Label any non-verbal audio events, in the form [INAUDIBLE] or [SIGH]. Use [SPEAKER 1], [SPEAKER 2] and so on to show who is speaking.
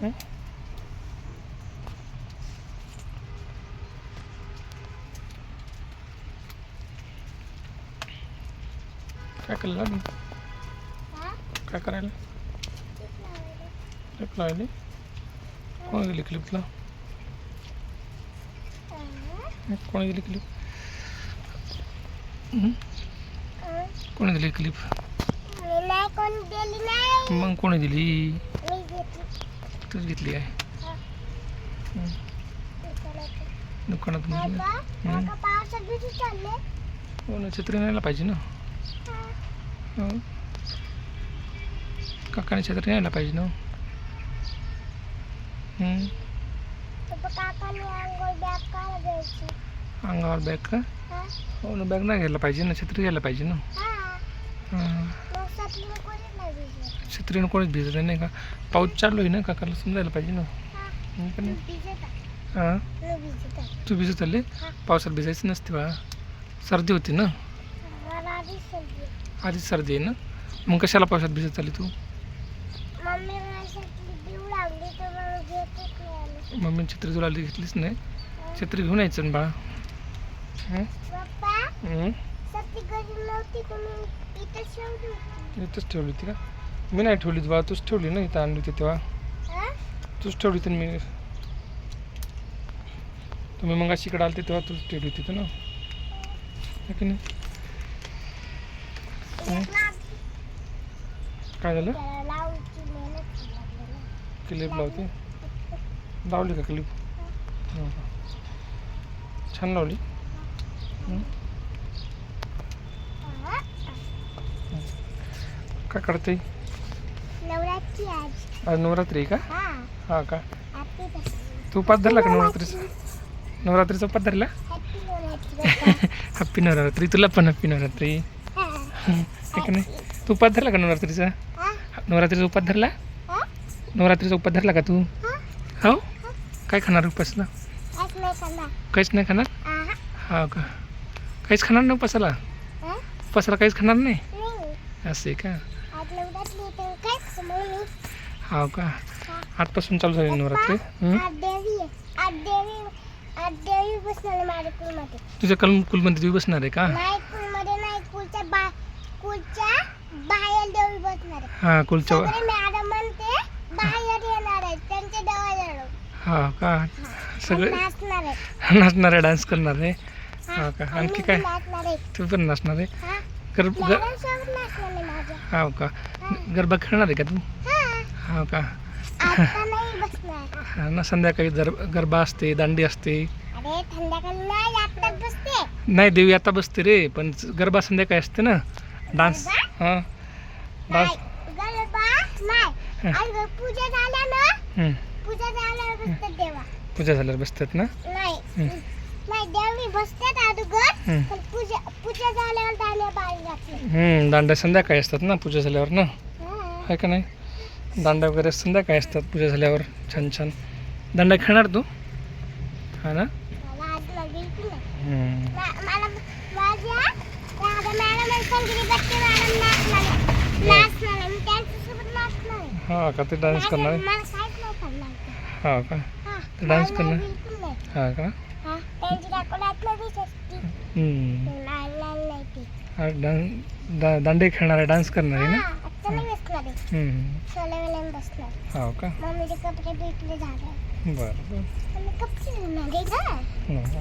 [SPEAKER 1] काय?
[SPEAKER 2] हा?
[SPEAKER 1] काय करायला. क्लिप लावली कोण गेली क्लिपला? कोणी दिली क्लिप? कोणी दिली क्लिप मग कोणी दिली तूच घेतली आहे.
[SPEAKER 2] हा.
[SPEAKER 1] हं. छत्री न्यायला पाहिजे ना.
[SPEAKER 2] हा.
[SPEAKER 1] काकाने छत्री न्यायला पाहिजे ना. अंगावर बॅग का?
[SPEAKER 2] हा?
[SPEAKER 1] हो ना बॅग नाही घ्यायला पाहिजे ना छत्री घ्यायला पाहिजे ना.
[SPEAKER 2] हा. कोणीच.
[SPEAKER 1] छत्रीनं कोणीच भिजलं नाही का? पाऊस चालू आहे ना काकाला समजायला पाहिजे ना.
[SPEAKER 2] हा.
[SPEAKER 1] तू भिजत
[SPEAKER 2] हा.
[SPEAKER 1] पावसात भिजायचं नसते बा. सर्दी होती ना?
[SPEAKER 2] आधीच सर्दी आहे.
[SPEAKER 1] ना? मग कशाला पावसात भिजत आली तू?
[SPEAKER 2] मम्मी
[SPEAKER 1] छत्री तुला घेतलीच नाही. छत्री घेऊन यायचं ना बाळा इथंच ठेवली होती का? मी नाही ठेवली बाळा तूच ठेवली ना इथं आणली होती तेव्हा? तूच ठेवली होती मी. तुम्ही मग अशी इकडे आलते तेव्हा तूच ठेवली होती ना? की नाही? काय झालं. क्लिप लावते. लावली का क्लिप? हो. छान लावली हं?
[SPEAKER 2] हा?
[SPEAKER 1] काय करते?
[SPEAKER 2] नवरात्री आज.
[SPEAKER 1] नवरात्री का?
[SPEAKER 2] हा.
[SPEAKER 1] का? तू उपास धरला का नवरात्रीचा नवरात्रीचा उपास धरला? हॅप्पी [LAUGHS] नवरात्री. तुला पण हॅप्पी नवरात्री. आहे का नाही? तू उपास धरला का नवरात्रीचा? नवरात्रीचा उपास धरला? नवरात्रीचा उपास धरला का तू?
[SPEAKER 2] हा?
[SPEAKER 1] काय खाणार उपासला? काहीच नाही खाणार. हा. का? काहीच खाणार नाही उपासाला? उपासाला काहीच खाणार नाही?
[SPEAKER 2] नाही.
[SPEAKER 1] असं का? हा का. आजपासून चालू झाली नवरात्री
[SPEAKER 2] देवी देवी देवी
[SPEAKER 1] तुझ्या कल कुलमध्ये तुम्ही बसणार आहे का?
[SPEAKER 2] देवी
[SPEAKER 1] हा कुलच्या हा का? सगळे
[SPEAKER 2] नाचणार
[SPEAKER 1] आहे डान्स करणार आहे.
[SPEAKER 2] हा,
[SPEAKER 1] का?
[SPEAKER 2] आणि
[SPEAKER 1] आणखी काय? तू पण नाचणार आहे
[SPEAKER 2] हा
[SPEAKER 1] का. गरबा खेळणार आहे का तू
[SPEAKER 2] हा.
[SPEAKER 1] का?
[SPEAKER 2] आता नाही बसणार.
[SPEAKER 1] हा ना संध्याकाळी जर गरबा असते दांडी असते.
[SPEAKER 2] नाही आत्ताच बसते.
[SPEAKER 1] नाही देवी आता बसते रे पण गरबा संध्याकाळी असते ना. डान्स हां. डान्स.
[SPEAKER 2] पूजा झाल्यावर बसतात
[SPEAKER 1] ना?
[SPEAKER 2] नाही. नाही देवी बसतात अगोदर. पण पूजा पूजा झाल्यावर दाण्या बाळी घातली
[SPEAKER 1] दांड्या संध्याकाळी असतात ना पूजा झाल्यावर ना
[SPEAKER 2] हा.
[SPEAKER 1] आहे का नाही दांड्या वगैरे संध्याकाळी असतात पूजा झाल्यावर छान छान दांड्या खेळणार तू हा ना
[SPEAKER 2] मला आज ना बिलकुल नाही
[SPEAKER 1] हं.
[SPEAKER 2] मा- मला माझ्या राधा मॅडम आणि संगीत बट्टे मॅडम नाचणार आहे. नाचणार आहे. मी त्यांच्यासोबत नाचणार आहे.
[SPEAKER 1] हा का ते डान्स
[SPEAKER 2] माझ्या-
[SPEAKER 1] करणार आहे
[SPEAKER 2] मला काहीच नाही करणार ते.
[SPEAKER 1] हा का
[SPEAKER 2] हा.
[SPEAKER 1] डान्स
[SPEAKER 2] मला
[SPEAKER 1] करणार?
[SPEAKER 2] बिलकुल नाही.
[SPEAKER 1] हा का
[SPEAKER 2] हं.
[SPEAKER 1] हा डान दा दांडे खेळणार आहे डान्स करणार आहे ना
[SPEAKER 2] हा, आहे.
[SPEAKER 1] हं. का
[SPEAKER 2] मम्मीचे कपडे भेटले झाले
[SPEAKER 1] बरं बरं
[SPEAKER 2] आणि कपडे घेणार आहे ना.